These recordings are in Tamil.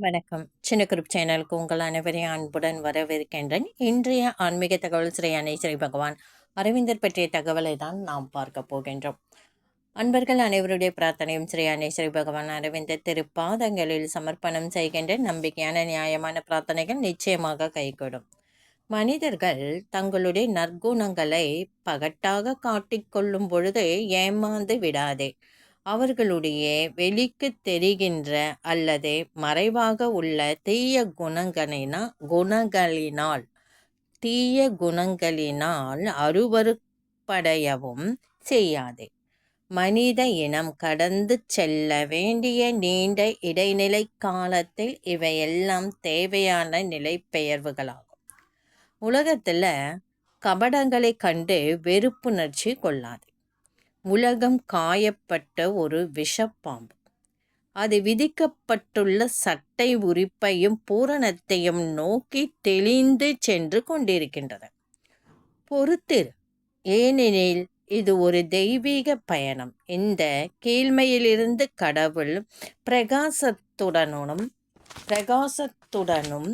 வணக்கம். சின்ன குரூப் சேனலுக்கு உங்கள் அனைவரையும் அன்புடன் வரவேற்கின்றேன். இன்றைய ஆன்மீக தகவல் ஸ்ரீ அன்னை ஸ்ரீ பகவான் அரவிந்தர் பற்றிய தகவலை தான் நாம் பார்க்க போகின்றோம். அன்பர்கள் அனைவருடைய பிரார்த்தனையும் ஸ்ரீ அன்னை ஸ்ரீ பகவான் அரவிந்தர் திருப்பாதங்களில் சமர்ப்பணம் செய்கின்ற நம்பிக்கையான நியாயமான பிரார்த்தனைகள் நிச்சயமாக கைகூடும். மனிதர்கள் தங்களுடைய நற்குணங்களை பகட்டாக காட்டிக்கொள்ளும் பொழுது ஏமாந்து விடாதே. அவர்களுடைய வெளிக்கு தெரிகின்ற அல்லது மறைவாக உள்ள தீய குணங்களினா குணங்களினால் தீய குணங்களினால் அருவறுப்படையவும் செய்யாதே. மனித இனம் கடந்து செல்ல வேண்டிய நீண்ட இடைநிலை காலத்தில் இவையெல்லாம் தேவையான நிலைப்பெயர்வுகளாகும். உலகத்தில் கபடங்களை கண்டு வெறுப்புணர்ச்சி கொள்ளாது. உலகம் காயப்பட்ட ஒரு விஷப்பாம்பு. அது விதிக்கப்பட்டுள்ள சட்டை உரிப்பையும் பூரணத்தையும் நோக்கி தெளிந்து சென்று கொண்டிருக்கின்றது. பொறுத்திரு. ஏனெனில் இது ஒரு தெய்வீக பயணம். இந்த கீழ்மையிலிருந்து கடவுள் பிரகாசத்துடனும் பிரகாசத்துடனும்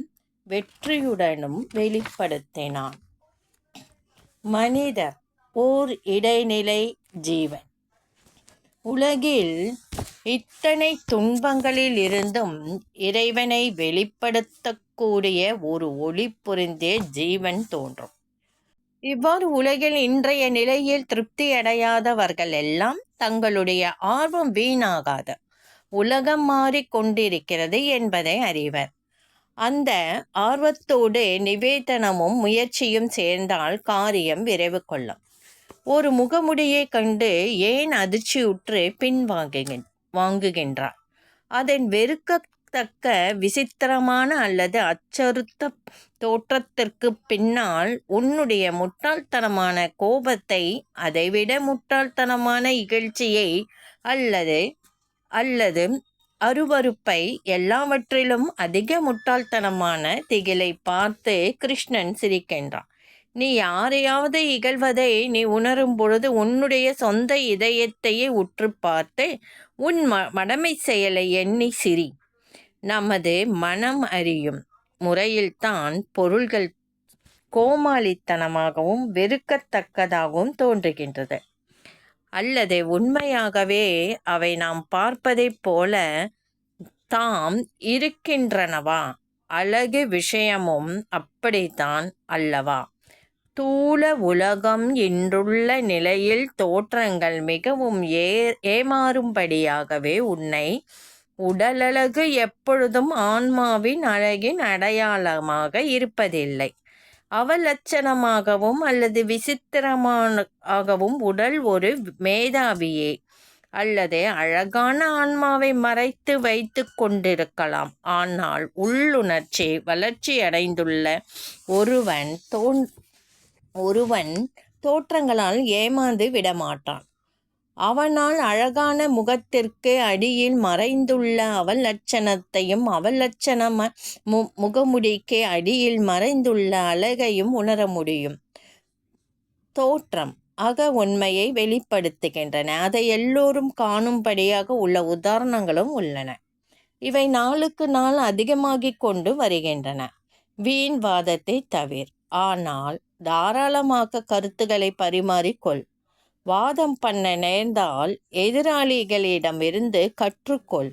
வெற்றியுடனும் வெளிப்படுத்தினான். மனிதர் ஓர் இடைநிலை ஜீவன். உலகில் இத்தனை துன்பங்களில் இருந்தும் இறைவனை வெளிப்படுத்தக்கூடிய ஒரு ஒளி புரிந்தே ஜீவன் தோன்றும். இவ்வாறு உலகில் இன்றைய நிலையில் திருப்தி அடையாதவர்கள் எல்லாம் தங்களுடைய ஆர்வம் வீணாகாத. உலகம் மாறிக்கொண்டிருக்கிறது என்பதை அறிவர். அந்த ஆர்வத்தோடு நிவேதனமும் முயற்சியும் சேர்ந்தால் காரியம் விரைவு கொள்ளும். ஒரு முகமுடியை கண்டு ஏன் அதிர்ச்சியுற்று பின்வாங்குகின் வாங்குகின்றார். அதன் வெறுக்கத்தக்க விசித்திரமான அல்லது அச்சறுத்த தோற்றத்திற்கு பின்னால் உன்னுடைய முட்டாள்தனமான கோபத்தை அதைவிட முட்டாள்தனமான இகழ்ச்சியை அல்லது அல்லது அருவறுப்பை எல்லாவற்றிலும் அதிக முட்டாள்தனமான திகிலை பார்த்து கிருஷ்ணன் சிரிக்கின்றான். நீ யாரையாவது இகழ்வதை நீ உணரும் பொழுது உன்னுடைய சொந்த இதயத்தையே உற்று பார்த்து உன் ம மடமை செயலை எண்ணி சிரி. நமது மனம் அறியும் முறையில்தான் பொருள்கள் கோமாளித்தனமாகவும் வெறுக்கத்தக்கதாகவும் தோன்றுகின்றது. அல்லது உண்மையாகவே அவை நாம் பார்ப்பதைப் போல தாம் இருக்கின்றனவா? அழகு விஷயமும் அப்படித்தான் அல்லவா? ஸ்தூல உலகம் இன்றுள்ள நிலையில் தோற்றங்கள் மிகவும் ஏ ஏமாறும்படியாகவே உன்னை உடலழகு எப்பொழுதும் ஆன்மாவின் அழகின் அடையாளமாக இருப்பதில்லை. அவலட்சணமாகவும் அல்லது விசித்திரமாகவும் உடல் ஒரு மேதாவியே. அல்லது அழகான ஆன்மாவை மறைத்து வைத்து கொண்டிருக்கலாம். ஆனால் உள்ளுணர்ச்சி வளர்ச்சி அடைந்துள்ள ஒருவன் தோன் ஒருவன் தோற்றங்களால் ஏமாந்து விடமாட்டான். அவனால் அழகான முகத்திற்கு அடியில் மறைந்துள்ள அவல் லட்சணத்தையும் அவள் லட்சண மு முகமுடிக்கு அடியில் மறைந்துள்ள அழகையும் உணர முடியும். தோற்றம் அக உண்மையை வெளிப்படுத்துகின்றன. அதை எல்லோரும் காணும்படியாக உள்ள உதாரணங்களும் உள்ளன. இவை நாளுக்கு நாள் அதிகமாகிக் கொண்டு வருகின்றன. வீண் வாதத்தை தவிர. ஆனால் தாராளமாக கருத்துக்களை பரிமாறிக்கொள். வாதம் பண்ண நேர்ந்தால் எதிராளிகளிடமிருந்து கற்றுக்கொள்.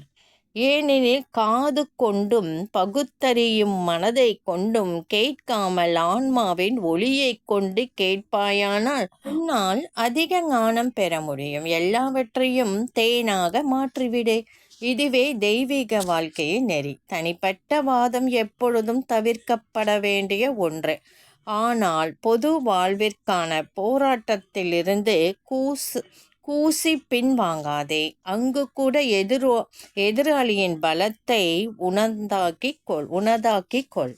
ஏனெனில் காது கொண்டும் பகுத்தறியும் மனதை கொண்டும் கேட்காமல் ஆன்மாவின் ஒளியை கொண்டு கேட்பாயானால் உன்னால் அதிக ஞானம் பெற முடியும். எல்லாவற்றையும் தேனாக மாற்றிவிடு. இதுவே தெய்வீக வாழ்க்கையின் நெறி. தனிப்பட்ட வாதம் எப்பொழுதும் தவிர்க்கப்பட வேண்டிய ஒன்று. ஆனால் பொது வாழ்விற்கான போராட்டத்திலிருந்து கூசு கூசி பின்வாங்காதே அங்கு கூட எதிரோ எதிராளியின் பலத்தை உணர்ந்தாக்கி கொள் உணர்ந்தாக்கி கொள்.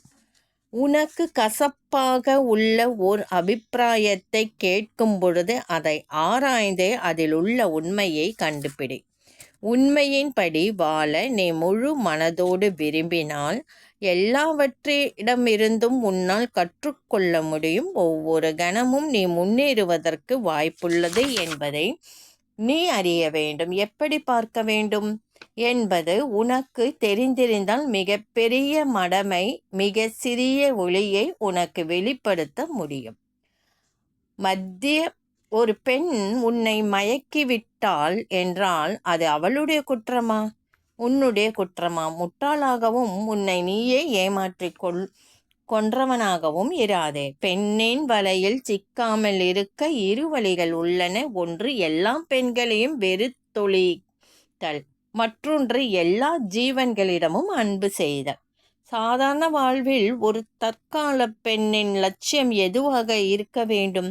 உனக்கு கசப்பாக உள்ள ஓர் அபிப்பிராயத்தை கேட்கும் பொழுது அதை ஆராய்ந்து அதில் உள்ள உண்மையை கண்டுபிடி. உண்மையின்படி வாழ நீ முழு மனதோடு விரும்பினால் எல்லாவற்றிடமிருந்தும் உன்னால் கற்றுக்கொள்ள முடியும். ஒவ்வொரு கணமும் நீ முன்னேறுவதற்கு வாய்ப்புள்ளது என்பதை நீ அறிய வேண்டும். எப்படி பார்க்க வேண்டும் என்பது உனக்கு தெரிந்திருந்தால் மிகப்பெரிய மடமை மிக சிறிய ஒளியை உனக்கு வெளிப்படுத்த முடியும். மத்திய ஒரு பெண் உன்னை மயக்கிவிட்டாள் என்றால் அது அவளுடைய குற்றமா? உன்னுடைய குற்றமா? முட்டாளாகவும் உன்னை நீயே ஏமாற்றிக் கொள் கொன்றவனாகவும் இராதே. பெண்ணின் வலையில் சிக்காமல் இருக்க இரு வழிகள் உள்ளன. ஒன்று எல்லா பெண்களையும் வெறுத்தொழித்தல் மற்றொன்று எல்லா ஜீவன்களிடமும் அன்பு செய்தல். சாதாரண வாழ்வில் ஒரு தற்கால பெண்ணின் லட்சியம் எதுவாக இருக்க வேண்டும்?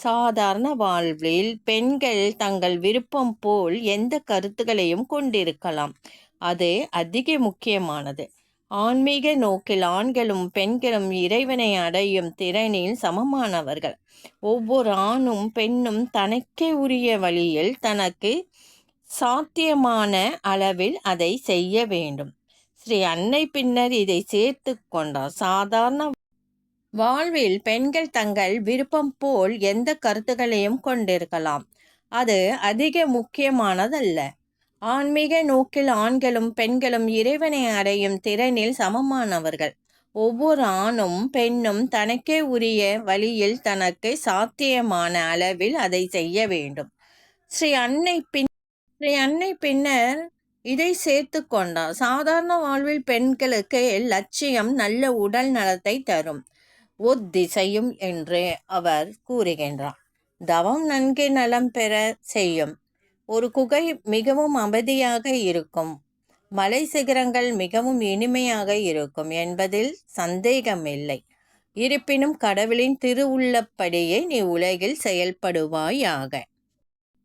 சாதாரண வாழ்வில் பெண்கள் தங்கள் விருப்பம் போல் எந்த கருத்துக்களையும் கொண்டிருக்கலாம். அது அதிக முக்கியமானது. ஆன்மீக நோக்கில் ஆண்களும் பெண்களும் இறைவனை அடையும் திறனில் சமமானவர்கள். ஒவ்வொரு ஆணும் பெண்ணும் தனக்கே உரிய வழியில் தனக்கு சாத்தியமான அளவில் அதை செய்ய வேண்டும். ஸ்ரீ அன்னை பின்னர் இதை சேர்த்து கொண்டார். சாதாரண வாழ்வில் பெண்கள் தங்கள் விருப்பம் போல் எந்த கருத்துக்களையும் கொண்டிருக்கலாம். அது அதிக முக்கியமானதல்ல. ஆன்மீக நோக்கில் ஆண்களும் பெண்களும் இறைவனை அடையும் திறனில் சமமானவர்கள். ஒவ்வொரு ஆணும் பெண்ணும் தனக்கே உரிய வழியில் தனக்கு சாத்தியமான அளவில் அதை செய்ய வேண்டும். ஸ்ரீ அன்னை பின் ஸ்ரீ அன்னை பின்னர் இதை சேர்த்து கொண்டார். சாதாரண வாழ்வில் பெண்களுக்கு லட்சியம் நல்ல உடல் நலத்தை தரும். ஒத்திசையும் என்று அவர் கூறுகின்றார் தவம் நன்கு நலம் பெற செய்யும். ஒரு குகை மிகவும் அமைதியாக இருக்கும். மலை சிகரங்கள் மிகவும் இனிமையாக இருக்கும் என்பதில் சந்தேகமில்லை இருப்பினும் கடவுளின் திருவுள்ளப்படியே நீ உலகில் செயல்படுவாயாக.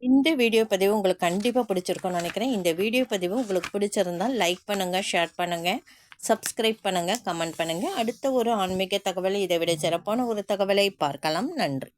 இந்த வீடியோ பதிவு உங்களுக்கு கண்டிப்பாக பிடிச்சிருக்கும்னு நினைக்கிறேன். இந்த வீடியோ பதிவு உங்களுக்கு பிடிச்சிருந்தால் லைக் பண்ணுங்கள் ஷேர் பண்ணுங்கள் சப்ஸ்கிரைப் பண்ணுங்கள் கமெண்ட் பண்ணுங்கள் அடுத்த ஒரு ஆன்மீக தகவலை இதை விட சிறப்பான ஒரு தகவலை பார்க்கலாம். நன்றி.